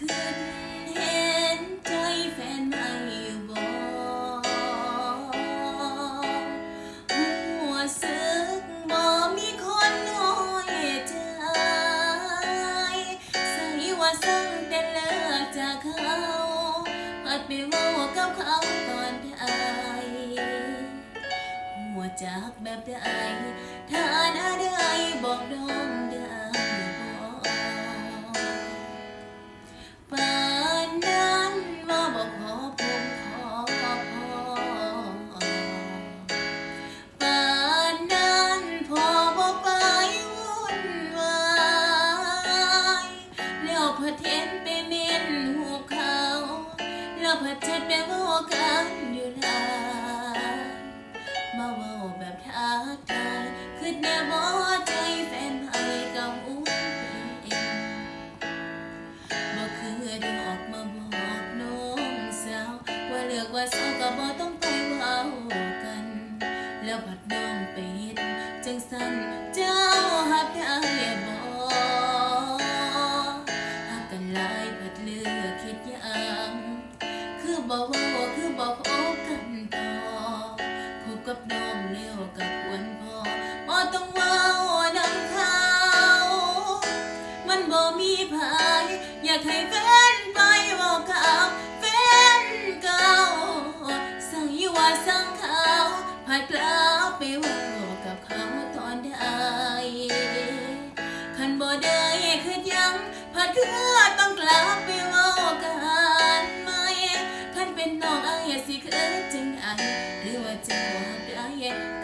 ขึ้นเห็นใจแฟนไม่อยู่บ่หัวซึกบ่มีคนน้อยใจใส่วาสั่งแต่เลิกจากเขาพัดไปเว่ากับเขาตอนใดหัวจากแบบใดถ้าหน้าใดบอกน้อ เทนไปเมียนหูเขาแล้วพอเจ็ดไปว่ากันอยู่ลานมาว่าแบบทักทายคือแน่บ่ใจแฟนให้กับอุ้งเองบ่คือได้ออกมาบอกน้องสาวว่าเลือกว่าเศร้าก็บ่ต้องไปเว้ากัน แล้วบัดน้องไปเฮ็ดจังสั่น ดเลือกคิดยังคือบ่เว้าคือบ่พบกันต่อคบกับน้องแล้วก็ควรพอบ่ต้องว้านำเขามันบ่มีภายอยากให้แฟนไปบอกกับแฟนเก่าใส่งว่าสั่งเขาผัดกลับไปว่า 表演。